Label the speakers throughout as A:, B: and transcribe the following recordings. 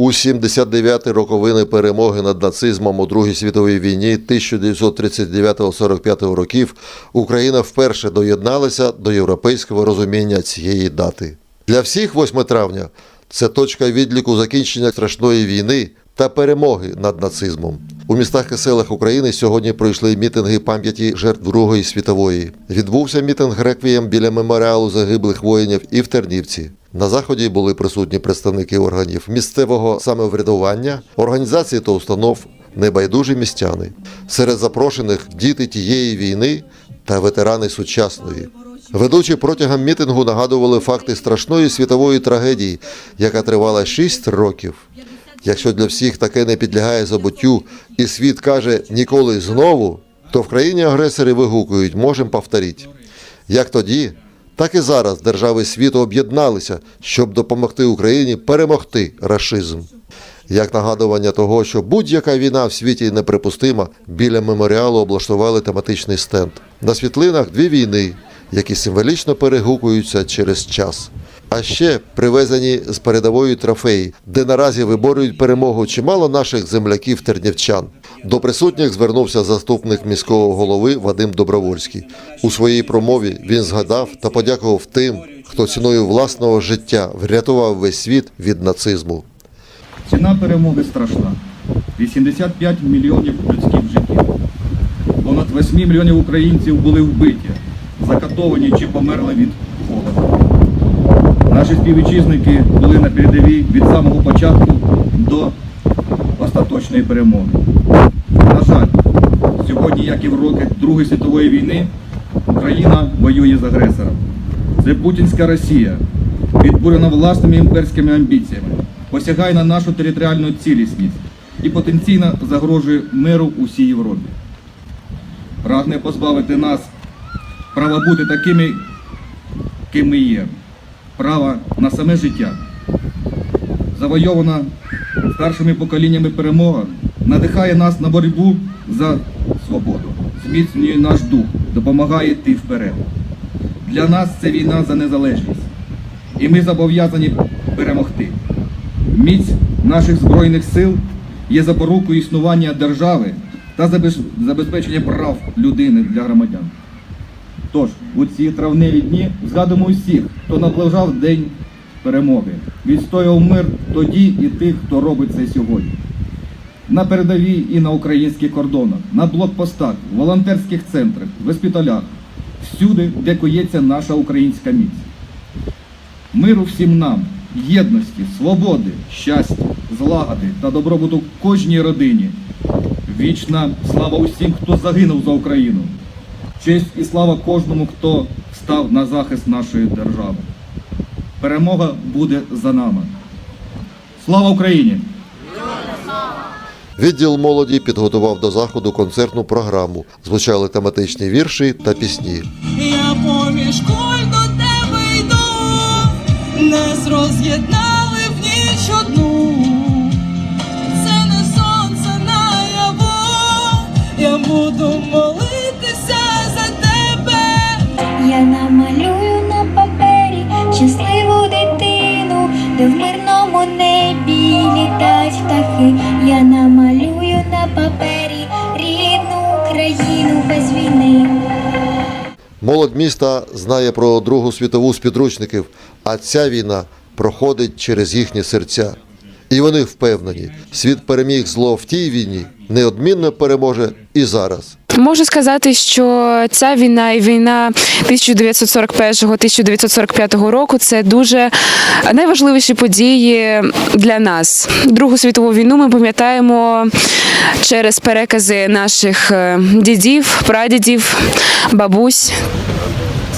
A: У 79-ті роковини перемоги над нацизмом у Другій світовій війні 1939-45 років Україна вперше доєдналася до європейського розуміння цієї дати. Для всіх 8 травня це точка відліку закінчення страшної війни та перемоги над нацизмом. У містах і селах України сьогодні пройшли мітинги пам'яті жертв Другої світової. Відбувся мітинг реквієм біля меморіалу загиблих воїнів і в Тернівці. На заході були присутні представники органів місцевого самоврядування, організацій та установ, небайдужі містяни. Серед запрошених діти тієї війни та ветерани сучасної. Ведучі протягом мітингу нагадували факти страшної світової трагедії, яка тривала 6 років. Якщо для всіх таке не підлягає забуттю, і світ каже ніколи знову, то в країні агресори вигукують можем повторіть. Як тоді, так і зараз держави світу об'єдналися, щоб допомогти Україні перемогти рашизм. Як нагадування того, що будь-яка війна в світі неприпустима, біля меморіалу облаштували тематичний стенд. На світлинах дві війни, які символічно перегукуються через час. А ще привезені з передової трофеї, де наразі виборюють перемогу чимало наших земляків тернівчан. До присутніх звернувся заступник міського голови Вадим Добровольський. У своїй промові він згадав та подякував тим, хто ціною власного життя врятував весь світ від нацизму.
B: Ціна перемоги страшна. 85 мільйонів людських життів. Понад 8 мільйонів українців були вбиті, закатовані чи померли від. Наші співвітчизники були на передовій від самого початку до остаточної перемоги. На жаль, сьогодні, як і в роки Другої світової війни, Україна воює з агресором. Це путінська Росія, підбурена власними імперськими амбіціями, посягає на нашу територіальну цілісність і потенційно загрожує миру усій Європі. Прагне позбавити нас права бути такими, ким ми є, права на саме життя. Завойована старшими поколіннями перемога надихає нас на боротьбу за свободу, зміцнює наш дух, допомагає йти вперед. Для нас це війна за незалежність, і ми зобов'язані перемогти. Міць наших збройних сил є запорукою існування держави та забезпечення прав людини для громадян. Тож, у ці травневі дні згадуємо усіх, хто наближав день перемоги, відстоював мир тоді і тих, хто робить це сьогодні. На передовій і на українських кордонах, на блокпостах, в волонтерських центрах, госпіталях, всюди, де кується наша українська міць. Миру всім нам, єдності, свободи, щастя, злагоди та добробуту кожній родині. Вічна слава усім, хто загинув за Україну. Честь і слава кожному, хто став на захист нашої держави. Перемога буде за нами. Слава Україні!
A: Відділ молоді підготував до заходу концертну програму. Звучали тематичні вірші та пісні.
C: Я поміж куль до тебе йду, нас роз'єднали
D: Україну без війни.
A: Молодь міста знає про Другу світову з підручників, а ця війна проходить через їхні серця. І вони впевнені, світ переміг зло в тій війні, неодмінно переможе і зараз.
E: Можу сказати, що ця війна і війна 1941-1945 року це дуже найважливіші події для нас. Другу світову війну ми пам'ятаємо через перекази наших е, дідів, прадідів, бабусь.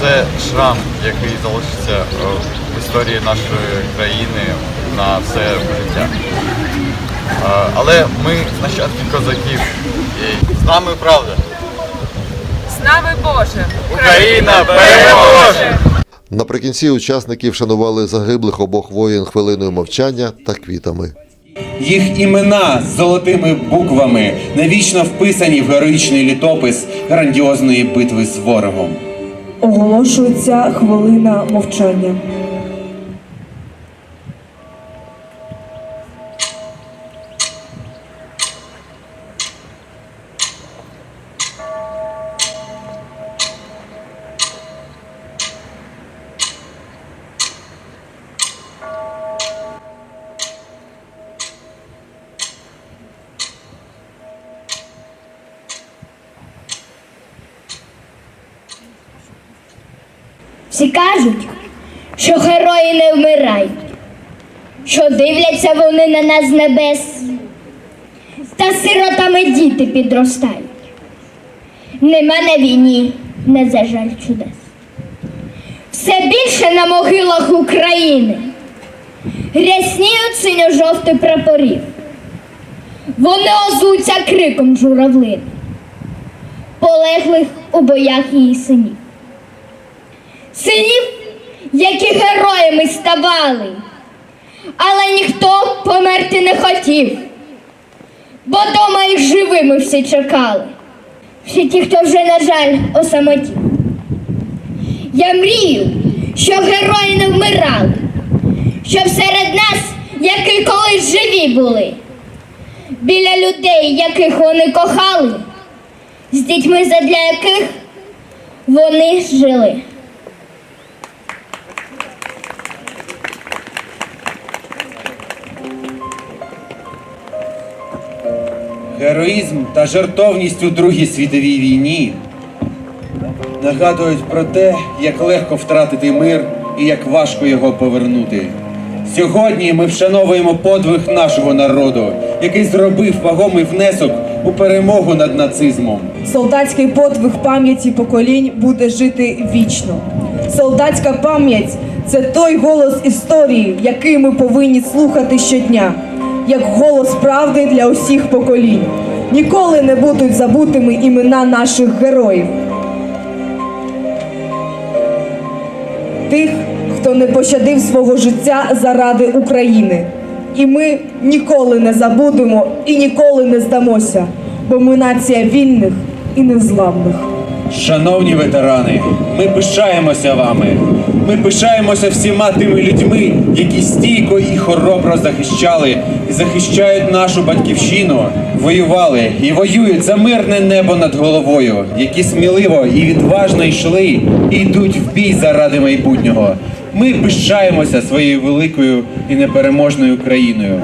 F: Це шрам, який залишиться е, в історії нашої країни на все життя. Е, Але ми нащадки козаків. З нами правда.
G: З нами Боже!
F: Україна переможе!
A: Наприкінці учасники вшанували загиблих обох воїн хвилиною мовчання та квітами.
H: Їх імена з золотими буквами навічно вписані в героїчний літопис грандіозної битви з ворогом.
I: Оголошується хвилина мовчання.
D: Всі кажуть, що герої не вмирають, що дивляться вони на нас з небес, та сиротами діти підростають. Нема на війні, не за жаль чудес. Все більше на могилах України рясніють синьо-жовтих прапорів. Вони озуться криком журавлин, полеглих у боях її синів. Синів, які героями ставали, але ніхто померти не хотів, бо дома їх живими всі чекали. Всі ті, хто вже, на жаль, осамотів. Я мрію, що герої не вмирали, щоб серед нас, які колись живі були, біля людей, яких вони кохали, з дітьми, задля яких вони жили.
H: Героїзм та жертовність у Другій світовій війні нагадують про те, як легко втратити мир і як важко його повернути. Сьогодні ми вшановуємо подвиг нашого народу, який зробив вагомий внесок у перемогу над нацизмом.
I: Солдатський подвиг пам'яті поколінь буде жити вічно. Солдатська пам'ять це той голос історії, який ми повинні слухати щодня, як голос правди для усіх поколінь. Ніколи не будуть забутими імена наших героїв. Тих, хто не пощадив свого життя заради України. І ми ніколи не забудемо і ніколи не здамося, бо ми нація вільних і незламних.
H: Шановні ветерани, ми пишаємося вами. Ми пишаємося всіма тими людьми, які стійко і хоробро захищали і захищають нашу батьківщину, воювали і воюють за мирне небо над головою, які сміливо і відважно йшли і йдуть в бій заради майбутнього. Ми пишаємося своєю великою і непереможною країною.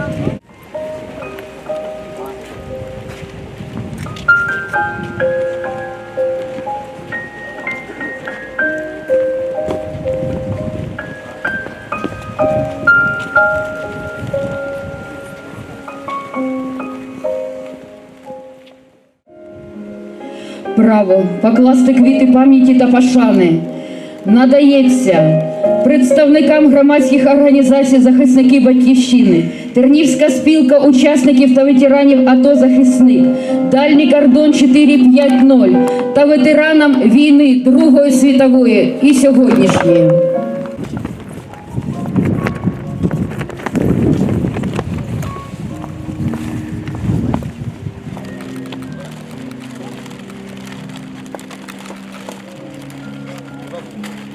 J: Право покласти квіти пам'яті та пошани надається представникам громадських організацій захисники батьківщини, Тернівська спілка учасників та ветеранів АТО захисник, Дальній кордон 450 та ветеранам війни Другої світової і сьогоднішньої. Thank you.